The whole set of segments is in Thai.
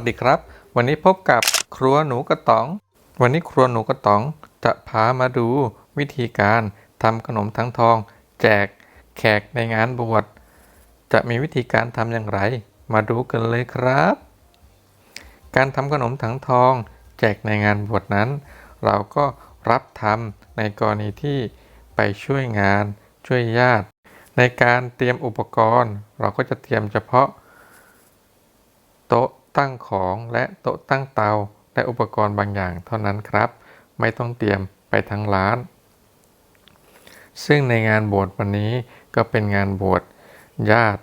สวัสดีครับ วันนี้พบกับครัวหนูกระต๋อง วันนี้ครัวหนูกระต๋องจะพามาดูวิธีการทำขนมทั้งทอง แจกแขกในงานบวชจะมีวิธีการทำอย่างไร มาดูกันเลยครับ การทำขนมถังทอง แจกในงานบวชนั้น เราก็รับทำในกรณีที่ไปช่วยงานช่วยญาติ ในการเตรียมอุปกรณ์ เราก็จะเตรียมเฉพาะ โต๊ะ ตั้งของและโต๊ะตั้งเตา และอุปกรณ์บางอย่างเท่านั้นครับ ไม่ต้องเตรียมไปทั้งร้าน ซึ่งในงานบวชวันนี้ก็เป็นงานบวชญาติ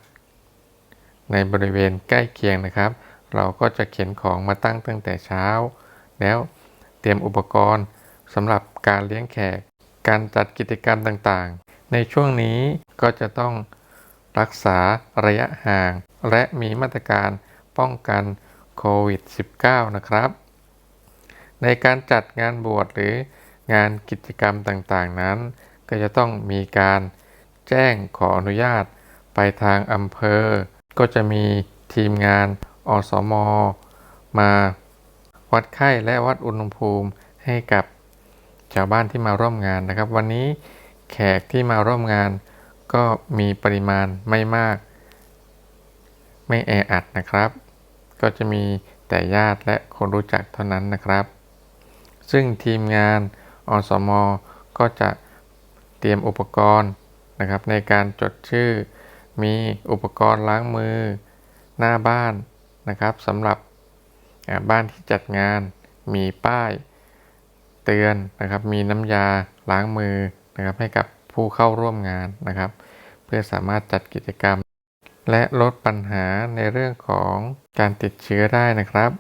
ในบริเวณใกล้เคียงนะครับ เราก็จะเข็นของมาตั้งตั้งแต่เช้า แล้วเตรียมอุปกรณ์สำหรับการเลี้ยงแขก การจัดกิจกรรมต่างๆ ในช่วงนี้ก็จะต้องรักษาระยะห่าง และมีมาตรการ ป้องกันโควิด -19 นะครับ ในการจัดงานบวชหรืองานกิจกรรมต่างๆนั้น ก็จะต้องมีการแจ้งขออนุญาตไปทางอำเภอ ก็จะมีทีมงานอสมมาวัดไข้และวัดอุณหภูมิให้กับชาวบ้านที่มาร่วมงานนะครับ วันนี้แขกที่มาร่วมงาน ก็มีปริมาณไม่มาก ไม่แออัดนะครับ ก็จะมีแต่ญาติและคนรู้จักเท่านั้นนะครับ ซึ่งทีมงานอสมก็จะเตรียมอุปกรณ์นะครับ ในการจดชื่อ มีอุปกรณ์ล้างมือ หน้าบ้านนะครับสำหรับบ้านที่จัดงานมีป้ายเตือนนะครับ มีน้ำยาล้างมือนะครับให้กับผู้เข้าร่วมงานนะครับ เพื่อสามารถจัดกิจกรรม และลดปัญหาในเรื่องของการติดเชื้อได้นะครับ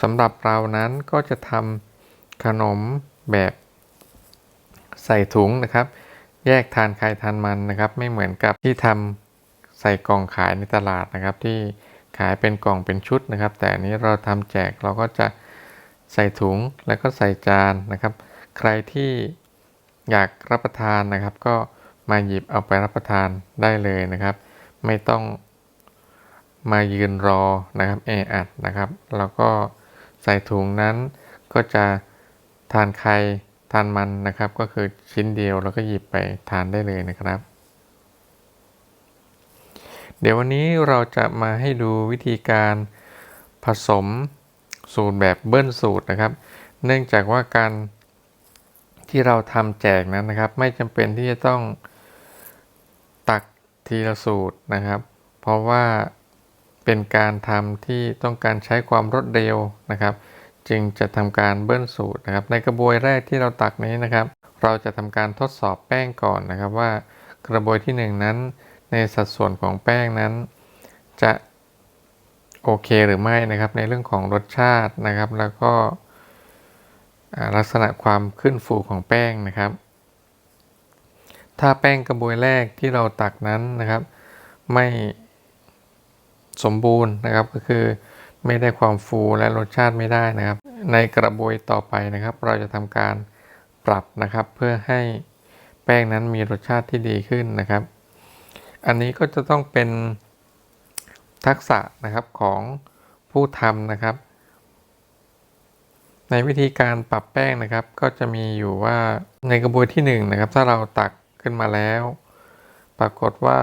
สำหรับเรานั้นก็จะทำขนมแบบใส่ถุงนะครับ แยกทานใครทานมันนะครับ ไม่เหมือนกับที่ทำใส่กล่องขายในตลาดนะครับ ที่ขายเป็นกล่องเป็นชุดนะครับ แต่อันนี้เราทำแจกเราก็จะใส่ถุงแล้วก็ใส่จานนะครับ ใครที่อยากรับประทานนะครับ ก็มาหยิบเอาไปรับประทานได้เลยนะครับ ไม่ต้องมายืนรอนะครับแออัดนะครับ แล้วก็ใส่ถุงนั้นก็จะทานใครทานมันนะครับ ก็คือชิ้นเดียวแล้วก็หยิบไปทานได้เลยนะครับ เดี๋ยววันนี้เราจะมาให้ดูวิธีการผสมสูตรแบบเบิ้ลสูตรนะครับ เนื่องจากว่าการที่เราทำแจกนั้นนะครับ ไม่จำเป็นที่จะต้อง ทีละสูตรนะครับ เพราะว่าเป็นการทำที่ต้องการใช้ความรวดเร็วนะครับ จึงจะทำการเบิ้ลสูตรนะครับ ในกระบวยแรกที่เราตักนี้นะครับ เราจะทำการทดสอบแป้งก่อนนะครับว่ากระบวยที่ 1 นั้น ในสัดส่วนของแป้งนั้น จะโอเคหรือไม่นะครับ ในเรื่องของรสชาตินะครับ แล้วก็ลักษณะความขึ้นฟูของแป้งนะครับ ถ้าแป้งกระบวยแรกที่เราตักนั้นนะครับ ไม่สมบูรณ์นะครับก็คือไม่ได้ความฟูและรสชาติไม่ได้นะครับ ในกระบวยต่อไปนะครับ เราจะทำการปรับนะครับ เพื่อให้แป้งนั้นมีรสชาติที่ดีขึ้นนะครับ อันนี้ก็จะต้องเป็นทักษะนะครับของผู้ทำนะครับ ในวิธีการปรับแป้งนะครับ ก็จะมีอยู่ว่าในกระบวยที่1นงนะครับ ถ้าเราตัก ขึ้นมาแล้ว ปรากฏว่า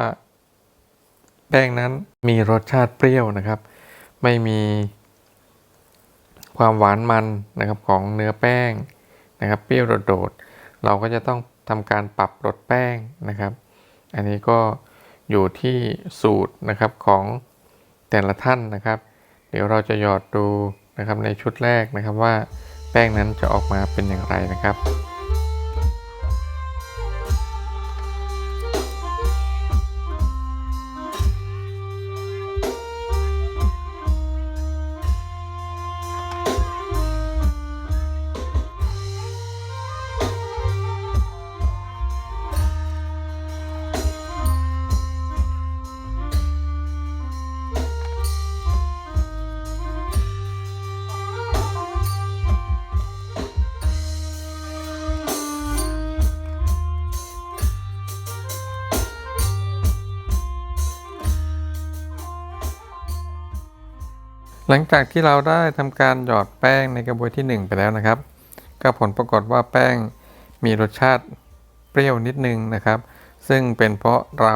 แป้งนั้นมีรสชาติเปรี้ยวนะครับ ไม่มีความหวานมันนะครับของเนื้อแป้งนะครับเปรี้ยวโดดๆเราก็จะต้องทำการปรับรสแป้งนะครับ อันนี้ก็อยู่ที่สูตรนะครับของแต่ละท่านนะครับ เดี๋ยวเราจะหยอดดูนะครับในชุดแรกนะครับว่าแป้งนั้นจะออกมาเป็นอย่างไรนะครับ หลังจากที่เราได้ทำการหยอดแป้งในกระบวยที่ 1 ไปแล้วนะครับ ก็ผลปรากฏว่าแป้งมีรสชาติเปรี้ยวนิดนึงนะครับ ซึ่งเป็นเพราะเรา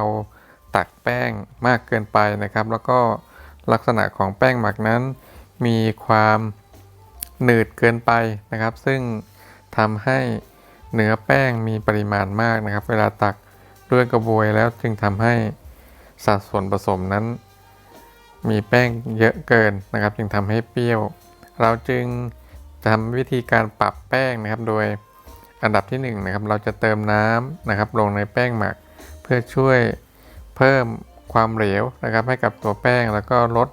ตักแป้งมากเกินไปนะครับ แล้วก็ลักษณะของแป้งหมักนั้น มีความหนืดเกินไปนะครับ ซึ่งทำให้เนื้อแป้งมีปริมาณมากนะครับ เวลาตักด้วยกระบวยแล้วจึงทำให้สัดส่วนผสมนั้น มีแป้งเยอะเกินนะครับ จึงทำให้เปรี้ยว เราจึงทำวิธีการปรับแป้งนะครับ โดยอันดับที่1นงนะครับเราจะเติมน้ำนะครับ ลงในแป้งหมัก เพื่อช่วยเพิ่มความเหลวนะครับ ให้กับตัวแป้งแล้วก็ลด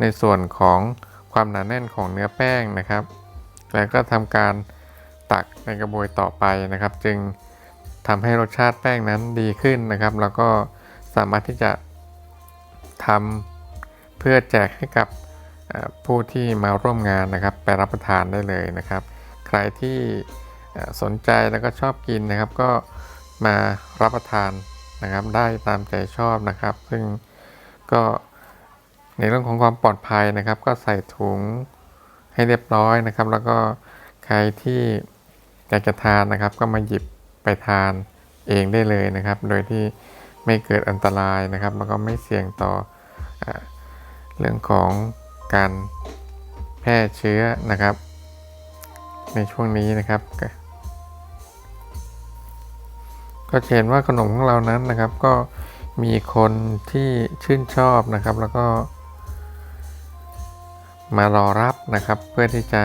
ในส่วนของความหนาแน่นของเนื้อแป้งนะครับ แล้วก็ทำการตักในกระบวยต่อไปนะครับ จึงทำให้รสชาติแป้งนั้นดีขึ้นนะครับ แล้วก็สามารถที่จะทำ พื่อแจกให้กับผู้ที่มาร่วมงานนะครับไปรับประทานได้เลยนะครับ ใครที่สนใจแล้วก็ชอบกินนะครับ ก็มารับประทานนะครับได้ตามใจชอบนะครับ ซึ่งก็ในเรื่องของความปลอดภัยนะครับ ก็ใส่ถุงให้เรียบร้อยนะครับ แล้วก็ใครที่อยากจะทานนะครับ ก็มาหยิบไปทานเองได้เลยนะครับ โดยที่ไม่เกิดอันตรายนะครับ แล้วก็ไม่เสี่ยงต่ออ เรื่องของการแพร่เชื้อนะครับ ในช่วงนี้นะครับ ก็เห็นว่าขนมของเรานั้นนะครับ ก็มีคนที่ชื่นชอบนะครับ แล้วก็ มารอรับนะครับ เพื่อที่จะ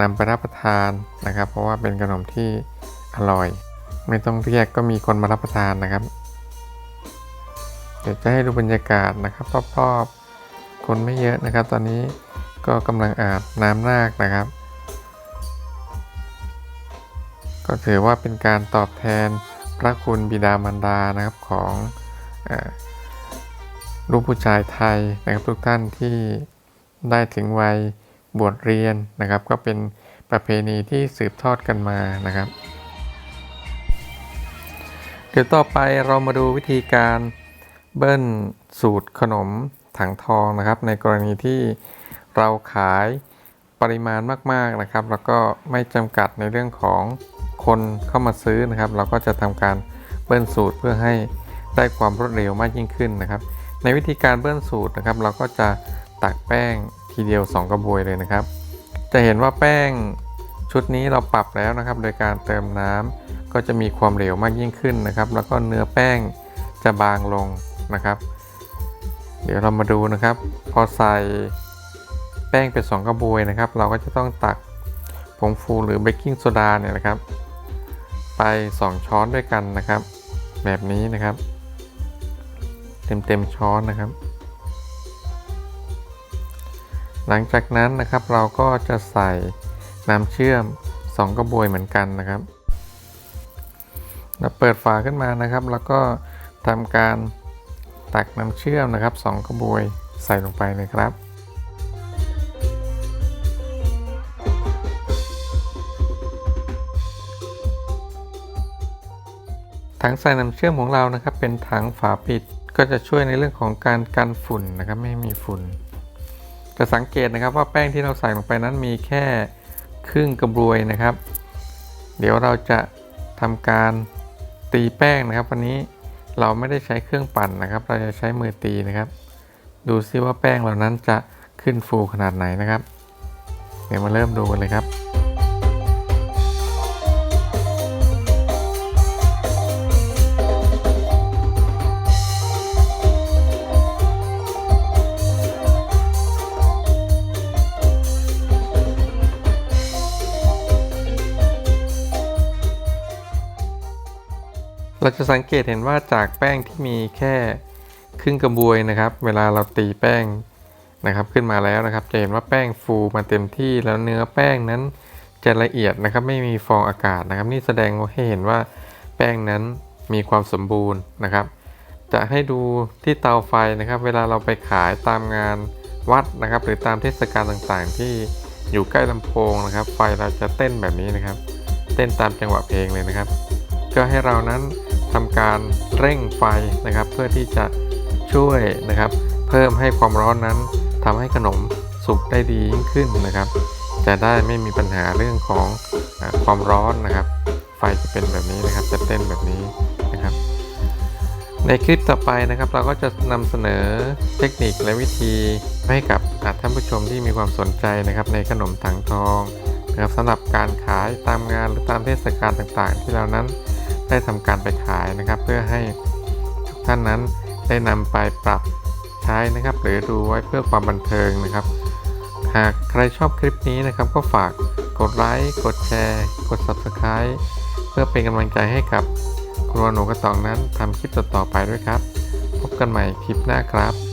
นำไปรับประทานนะครับ เพราะว่าเป็นขนมที่อร่อย ไม่ต้องเรียกก็มีคนมารับประทานนะครับ เดี๋ยวจะให้ดูบรรยากาศนะครับรอบๆ คนไม่เยอะนะครับ ตอนนี้ก็กำลังอาบน้ำนาคนะครับ ก็ถือว่าเป็นการตอบแทนพระคุณบิดามารดานะครับของอลูกผู้ชายไทยนะครับทุกท่านที่ได้ถึงวัยบวชเรียนนะครับ ก็เป็นประเพณีที่สืบทอดกันมานะครับเดี๋ยวต่อไปเรามาดูวิธีการเบิ้ลสูตรขนม ถังทองนะครับ ในกรณีที่เราขายปริมาณมากๆนะครับ แล้วก็ไม่จำกัดในเรื่องของคนเข้ามาซื้อนะครับ เราก็จะทำการเบิ้ลสูตรเพื่อให้ได้ความรวดเร็วมากยิ่งขึ้นนะครับ ในวิธีการเบิ้ลสูตรนะครับ เราก็จะตักแป้งทีเดียว 2 กระบวยเลยนะครับ จะเห็นว่าแป้งชุดนี้เราปรับแล้วนะครับ โดยการเติมน้ำก็จะมีความเหลวมากยิ่งขึ้นนะครับ แล้วก็เนื้อแป้งจะบางลงนะครับ เดี๋ยวเรามาดูนะครับ พอใส่แป้งเป็น2กระบวยนะครับ เราก็จะต้องตักผงฟูหรือเบกกิ้งโซดาเนี่ยนะครับ ไป 2 ช้อนด้วยกันนะครับ แบบนี้นะครับ เต็มเต็มๆช้อนนะครับ หลังจากนั้นนะครับเราก็จะใส่น้ำเชื่อม 2 กระบวยเหมือนกันนะครับเราเปิดฝาขึ้นมานะครับ แล้วก็ทำการ ตักน้ำเชื่อมนะครับ2กระบวยใส่ลงไปเลยครับถังใส่น้ำเชื่อมของเรานะครับ เป็นถังฝาปิดก็จะช่วยในเรื่องของการกันฝุ่นนะครับไม่ให้มีฝุ่น จะสังเกตนะครับว่าแป้งที่เราใส่ลงไปนั้นมีแค่ครึ่งกระบวยนะครับ เดี๋ยวเราจะทำการตีแป้งนะครับวันนี้ เราไม่ได้ใช้เครื่องปั่นนะครับ เราจะใช้มือตีนะครับ ดูซิว่าแป้งเหล่านั้นจะขึ้นฟูขนาดไหนนะครับ เดี๋ยวมาเริ่มดูกันเลยครับ เราจะสังเกตเห็นว่าจากแป้งที่มีแค่ครึ่งกระบวยนะครับ เวลาเราตีแป้งนะครับขึ้นมาแล้วนะครับ จะเห็นว่าแป้งฟูมาเต็มที่แล้วเนื้อแป้งนั้นจะละเอียดนะครับ ไม่มีฟองอากาศนะครับ นี่แสดงให้เห็นว่าแป้งนั้นมีความสมบูรณ์นะครับ จะให้ดูที่เตาไฟนะครับ เวลาเราไปขายตามงานวัดนะครับ หรือตามเทศกาลต่างๆ ที่อยู่ใกล้ลำโพงนะครับ ไฟเราจะเต้นแบบนี้นะครับ เต้นตามจังหวะเพลงเลยนะครับ ก็ให้เรานั้น ทำการเร่งไฟนะครับ เพื่อที่จะช่วยนะครับ เพิ่มให้ความร้อนนั้นทำให้ขนมสุกได้ดียิ่งขึ้นนะครับ จะได้ไม่มีปัญหาเรื่องของอความร้อนนะครับ ไฟจะเป็นแบบนี้นะครับ จะเต้นแบบนี้นะครับ ในคลิปต่อไปนะครับ เราก็จะนำเสนอเทคนิคและวิธีให้กับท่านผู้ชมที่มีความสนใจนะครับ ในขนมถังทองนะครับสำหรับการขายตามงานหรือตามเทศกาลต่างๆ ที่เรานั้น ได้ทำการไปขายนะครับ เพื่อให้ทุกท่านนั้นได้นำไปปรับใช้นะครับ หรือดูไว้เพื่อความบันเทิงนะครับ หากใครชอบคลิปนี้นะครับ ก็ฝากกดไลค์กดแชร์ กด Subscribe เพื่อเป็นกำลังใจให้กับครัวหนูกระตองนั้นทำคลิปต่อๆไปด้วยครับ พบกันใหม่คลิปหน้าครับ